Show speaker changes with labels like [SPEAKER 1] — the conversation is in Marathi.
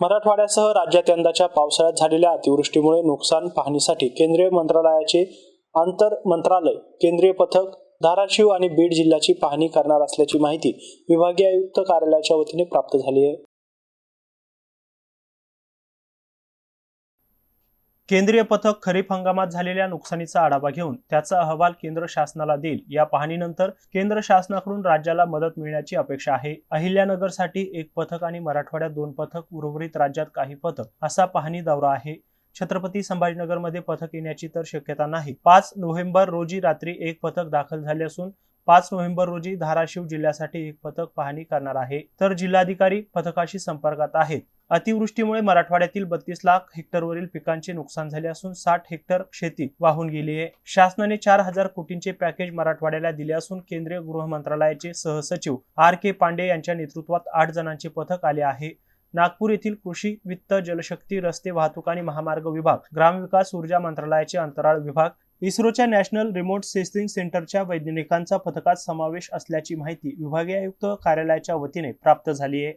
[SPEAKER 1] मराठवाड्यासह राज्यात यंदाच्या पावसाळ्यात झालेल्या अतिवृष्टीमुळे नुकसान पाहणीसाठी केंद्रीय मंत्रालयाचे आंतर मंत्रालय केंद्रीय पथक धाराशिव आणि बीड जिल्ह्याची पाहणी करणार असल्याची माहिती विभागीय आयुक्त कार्यालयाच्या वतीने प्राप्त झाली आहे. केंद्रीय पथक खरीप हंगामात झालेल्या नुकसानीचा आढावा घेऊन त्याचा अहवाल केंद्र शासनाला देईल. या पाहणीनंतर केंद्र शासनाकडून राज्याला मदत मिळण्याची अपेक्षा आहे. अहिल्यानगरसाठी एक पथक आणि मराठवाड्यात दोन पथक उर्वरित राज्यात काही पथक असा पाहणी दौरा आहे. छत्रपती संभाजीनगरमध्ये पथक येण्याची तर शक्यता नाही. पाच नोव्हेंबर रोजी रात्री एक पथक दाखल झाले असून पाच नोव्हेंबर रोजी धाराशिव जिल्ह्यासाठी एक पथक पाहणी करणार आहे. तर जिल्हाधिकारी पथकाशी संपर्कात आहेत. अतिवृष्टीमुळे मराठवाड्यातील बत्तीस लाख हेक्टरवरील पिकांचे नुकसान झाले असून साठ हेक्टर शेती वाहून गेली आहे. शासनाने चार हजार कोटींचे पॅकेज मराठवाड्याला दिले असून केंद्रीय गृह मंत्रालयाचे सहसचिव आर के पांडे यांच्या नेतृत्वात आठ जणांचे पथक आले आहे. नागपूर येथील कृषी वित्त जलशक्ती रस्ते वाहतूक आणि महामार्ग विभाग ग्रामविकास ऊर्जा मंत्रालयाचे अंतराळ विभाग इस्रोच्या नॅशनल रिमोट सेन्सिंग सेंटरच्या वैज्ञानिकांचा पथकात समावेश असल्याची माहिती विभागीय आयुक्त कार्यालयाच्या वतीने प्राप्त झाली आहे.